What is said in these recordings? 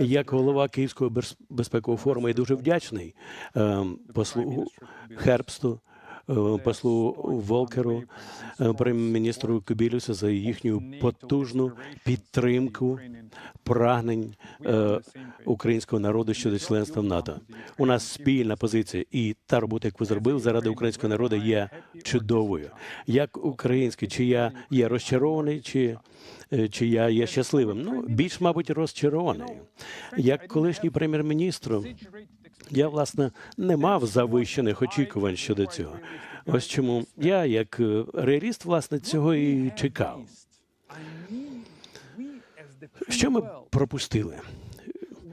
Як голова Київського безпекового форуму я дуже вдячний послугу Хербсту, послу Волкеру, е, прем'єр-міністру Кубілюсу за їхню потужну підтримку прагнень е, українського народу щодо членства в НАТО. У нас спільна позиція, і та робота, яку ви зробили заради українського народу, є чудовою. Як український, чи я є розчарований, чи, е, чи я є щасливим? Ну більш, мабуть, розчарований. Як колишній прем'єр-міністр, я власне не мав завищених очікувань щодо цього. Ось чому я, як е, реаліст, власне, цього і чекав. Що ми пропустили?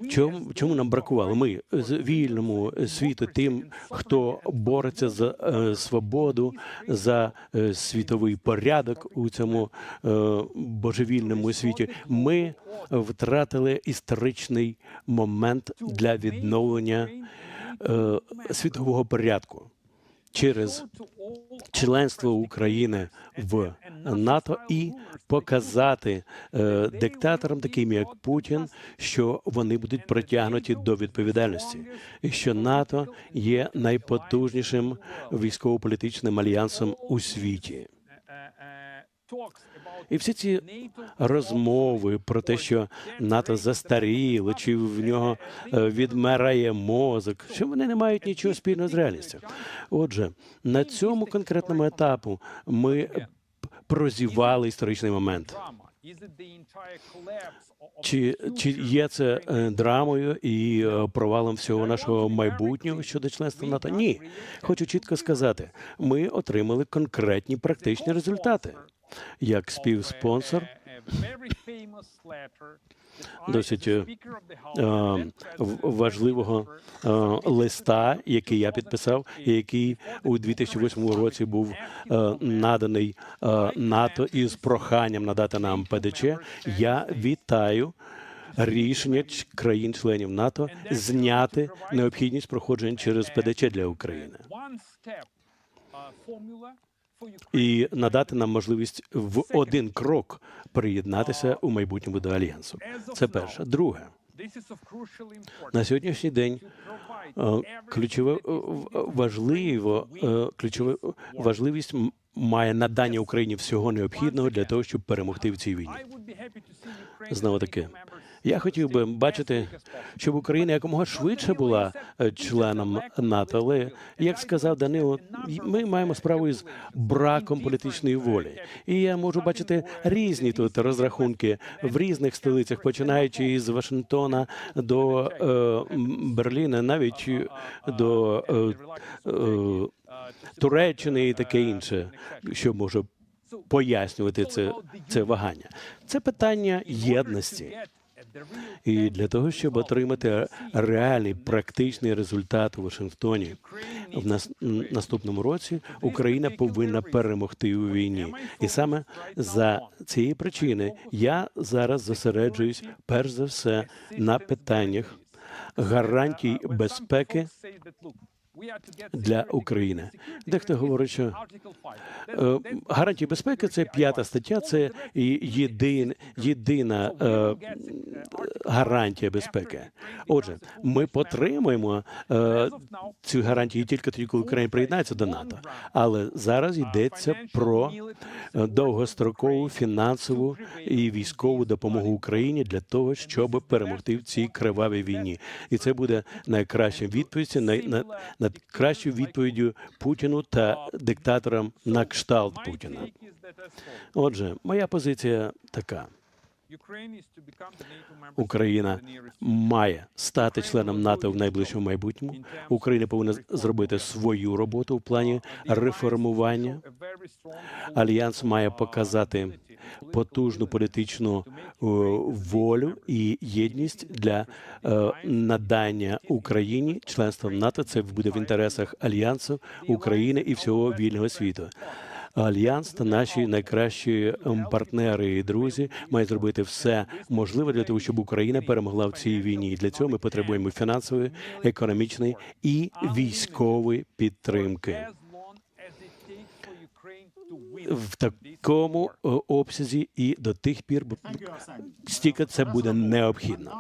Чому, чому нам бракувало? Ми з вільному світу, тим, хто бореться за е, свободу, за е, світовий порядок у цьому е, божевільному світі. Ми втратили історичний момент для відновлення е, світового порядку через членство України в НАТО і показати е, диктаторам, таким як Путін, що вони будуть притягнуті до відповідальності, і що НАТО є найпотужнішим військово-політичним альянсом у світі. І всі ці розмови про те, що НАТО застаріло, чи в нього е, відмирає мозок, що вони не мають нічого спільного з реальністю. Отже, на цьому конкретному етапу ми прозівали історичний момент. Чи, чи є це е, драмою і е, провалом всього нашого майбутнього щодо членства НАТО? Ні, хочу чітко сказати, ми отримали конкретні практичні результати. Як співспонсор досить е, е, важливого е, листа, який я підписав, і який у 2008 році був наданий НАТО із проханням надати нам ПДЧ. Я вітаю. Рішення країн-членів НАТО зняти необхідність проходження через ПДЧ для України і надати нам можливість в один крок приєднатися у майбутньому до альянсу. Це перше. Друге, на сьогоднішній день е, ключове важливо е, ключове важливість має надання Україні всього необхідного для того, щоб перемогти в цій війні. Знову таки, я хотів би бачити, щоб Україна якомога швидше була е, членом НАТО. Але як сказав Данило, ми маємо справу із браком політичної волі. І я можу бачити різні тут розрахунки в різних столицях, починаючи із Вашингтона до е, Берліна, навіть до е, е, Туреччини і таке інше, що може пояснювати це, це вагання. Це питання єдності. І для того, щоб отримати реальний практичний результат у Вашингтоні в нас наступному році, Україна повинна перемогти у війні. І саме за цієї причини я зараз зосереджуюсь перш за все на питаннях гарантій безпеки для України. Дехто говорить, що е, гарантії безпеки це п'ята стаття, це єдин, єдина е, гарантія безпеки. Отже, ми потримуємо е, цю гарантію тільки тоді, коли Україна приєднається до НАТО. Але зараз йдеться про е, довгострокову фінансову і військову допомогу Україні для того, щоб перемогти в цій кривавій війні. І це буде найкраща відповідь, най, на, найкращою відповіддю Путіну та диктаторам на кшталт Путіна. Отже, моя позиція така: Україна має стати членом НАТО в найближчому майбутньому. Україна повинна зробити свою роботу в плані реформування. Альянс має показати потужну політичну е, волю і єдність для е, надання Україні членства в НАТО. Це буде в інтересах альянсу України і всього вільного світу. Альянс та наші найкращі ем, партнери і друзі мають зробити все можливе для того, щоб Україна перемогла в цій війні. І для цього ми потребуємо фінансової, економічної і військової підтримки в такому е, обсязі і до тих пір, стільки це буде необхідно.